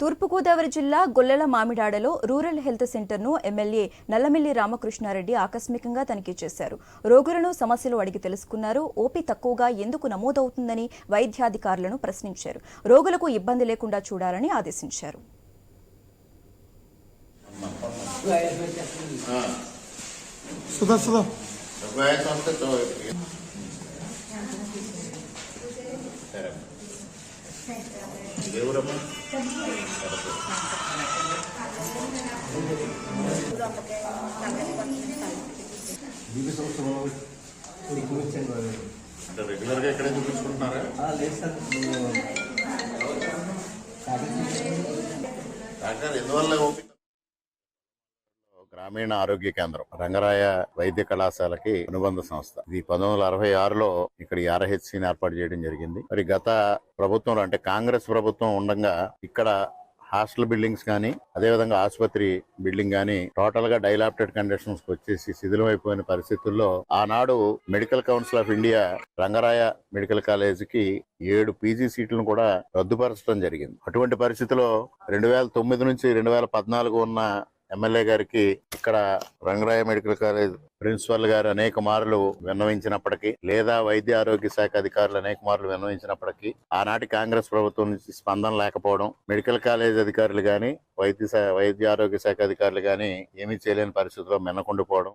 తూర్పుగోదావరి జిల్లా గొల్లెల మామిడాడలో rural health సెంటర్ను ఎమ్మెల్యే నల్లమిల్లి రామకృష్ణారెడ్డి ఆకస్మికంగా తనిఖీ చేశారు. రోగులను సమస్యలు అడిగి తెలుసుకున్నారు. ఓపీ తక్కువగా ఎందుకు నమోదవుతుందని వైద్యాధికారులను ప్రశ్నించారు. రోగులకు ఇబ్బంది లేకుండా చూడాలని ఆదేశించారు. సుధా సుధా. సమస్య అంటే రెగ్యులర్గా ఇక్కడే చూపించుకుంటున్నారా? లేదు సార్ డాక్టర్ ఎందువల్ల ఓపిక గ్రామీణ ఆరోగ్య కేంద్రం రంగరాయ వైద్య కళాశాలకి అనుబంధ సంస్థ. ఇది పంతొమ్మిది వందల అరవై ఆరులో ఇక్కడ ఈ ఆర్హెచ్సిని ఏర్పాటు చేయడం జరిగింది. మరి గత ప్రభుత్వంలో అంటే కాంగ్రెస్ ప్రభుత్వం ఉండగా ఇక్కడ హాస్టల్ బిల్డింగ్స్ కానీ అదేవిధంగా ఆసుపత్రి బిల్డింగ్ కానీ టోటల్గా డైలాప్టెడ్ కండిషన్స్ వచ్చేసి శిథిలమైపోయిన పరిస్థితుల్లో ఆనాడు medical council of India Rangaraya medical కాలేజ్కి ఏడు పీజీ సీట్లను కూడా రద్దుపరచడం జరిగింది. అటువంటి పరిస్థితిలో రెండు వేల తొమ్మిది నుంచి రెండు వేల పద్నాలుగు ఉన్న ఎమ్మెల్యే గారికి ఇక్కడ రంగరాయ మెడికల్ కాలేజ్ ప్రిన్సిపల్ గారు అనేక మార్లు విన్నవించినప్పటికీ లేదా వైద్య ఆరోగ్య శాఖ అధికారులు అనేక మార్లు విన్నవించినప్పటికీ ఆనాటి కాంగ్రెస్ ప్రభుత్వం నుంచి స్పందన లేకపోవడం మెడికల్ కాలేజ్ అధికారులు గాని వైద్య వైద్య ఆరోగ్య శాఖ అధికారులు గాని ఏమీ చేయలేని పరిస్థితిలో మిన్నకుండిపోవడం